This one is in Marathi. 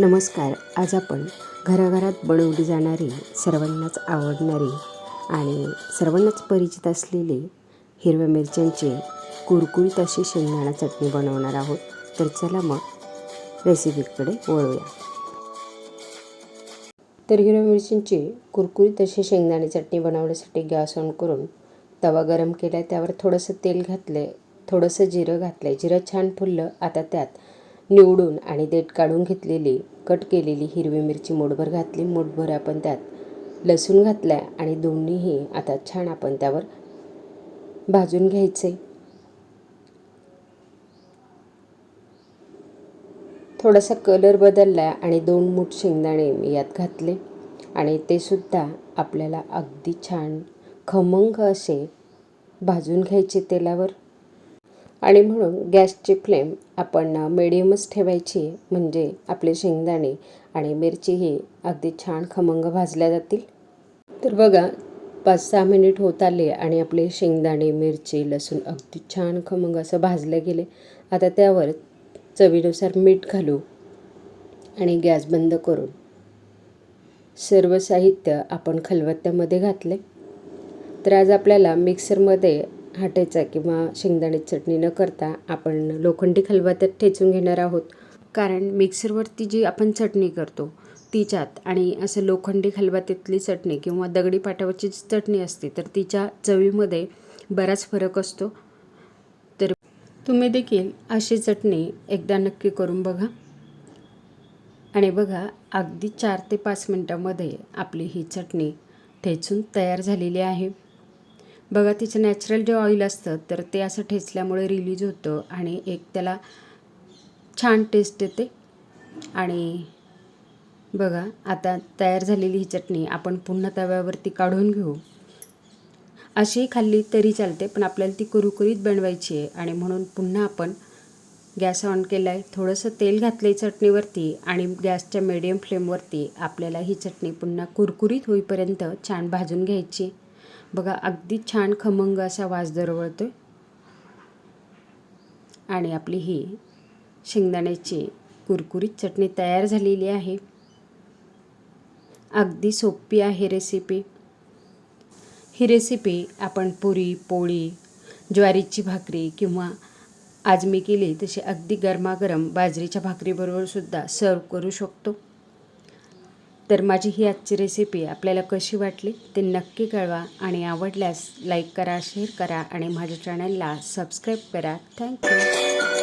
नमस्कार. आज आपण घराघरात बनवली जाणारी सर्वांनाच आवडणारी आणि सर्वांनाच परिचित असलेली हिरव्या मिरच्यांचे कुरकुरीत अशी शेंगदाणा चटणी बनवणार आहोत. तर चला मग रेसिपीकडे वळूया. तर हिरव्या मिरच्यांची कुरकुरीत अशी शेंगदाणे चटणी बनवण्यासाठी गॅस ऑन करून तवा गरम केला त्यावर थोडंसं तेल घातलं थोडंसं जिरं घातलं जिरं छान फुललं. आता त्यात निवडून आणि देठ काढून घेतलेली कट केलेली हिरवी मिरची मोठभर घातली मोठभर आपण त्यात लसूण घातला आणि दोन्हीही आता छान आपण त्यावर भाजून घ्यायचे. थोडासा कलर बदलला आणि दोन मूठ शेंगदाणे मी यात घातले आणि ते सुद्धा आपल्याला अगदी छान खमंग असे भाजून घ्यायचे तेलावर. आणि म्हणून गॅसची फ्लेम आपण मिडियमच ठेवायची म्हणजे आपले शेंगदाणे आणि मिरची ही अगदी छान खमंग भाजल्या जातील. तर बघा पाच सहा मिनिट होत आले आणि आपले शेंगदाणे मिरची लसूण अगदी छान खमंग असं भाजले गेले. आता त्यावर चवीनुसार मीठ घालू आणि गॅस बंद करून सर्व साहित्य आपण खलबत्त्यामध्ये घातले. तर आज आपल्याला मिक्सरमध्ये हाटेचा किंवा शेंगदाणे चटणी न करता आपण लोखंडी खलबत्त्यात ठेचून घेणार आहोत. कारण मिक्सरवरती जी आपण चटणी करतो तिच्यात आणि असं लोखंडी खलबत्त्यातली चटणी किंवा दगडी पाटावरची जी चटणी असते तर तिच्या चवीमध्ये बराच फरक असतो. तर तुम्ही देखील अशी चटणी एकदा नक्की करून बघा. आणि बघा अगदी चार ते पाच मिनटामध्ये आपली ही चटणी ठेचून तयार झालेली आहे. बघा तिचं नॅचरल जे ऑइल असतं तर ते असं ठेचल्यामुळे रिलीज होतं आणि एक त्याला छान टेस्ट येते. आणि बघा आता तयार झालेली ही चटणी आपण पुन्हा तव्यावरती काढून घेऊ. अशी खाल्ली तरी चालते पण आपल्याला ती कुरकुरीत बनवायची आहे आणि म्हणून पुन्हा आपण गॅस ऑन केला आहे थोडंसं तेल घातलं आहे चटणीवरती आणि गॅसच्या मिडियम फ्लेमवरती आपल्याला ही चटणी पुन्हा कुरकुरीत होईपर्यंत छान भाजून घ्यायची. बघा अगदी छान खमंग असा वास दरवळतो आणि आपली ही शेंगदाण्याची कुरकुरीत चटणी तयार झालेली आहे. अगदी सोपी आहे रेसिपी ही रेसिपी आपण पुरी पोळी ज्वारीची भाकरी किंवा आज मी केली तशी अगदी गरमागरम बाजरीच्या भाकरीबरोबर सुद्धा सर्व करू शकतो. तर माझी ही आजची रेसिपी आपल्याला कशी वाटली ते नक्की कळवा आणि आवडल्यास लाईक करा शेअर करा आणि माझ्या चॅनलला सबस्क्राईब करा. थँक्यू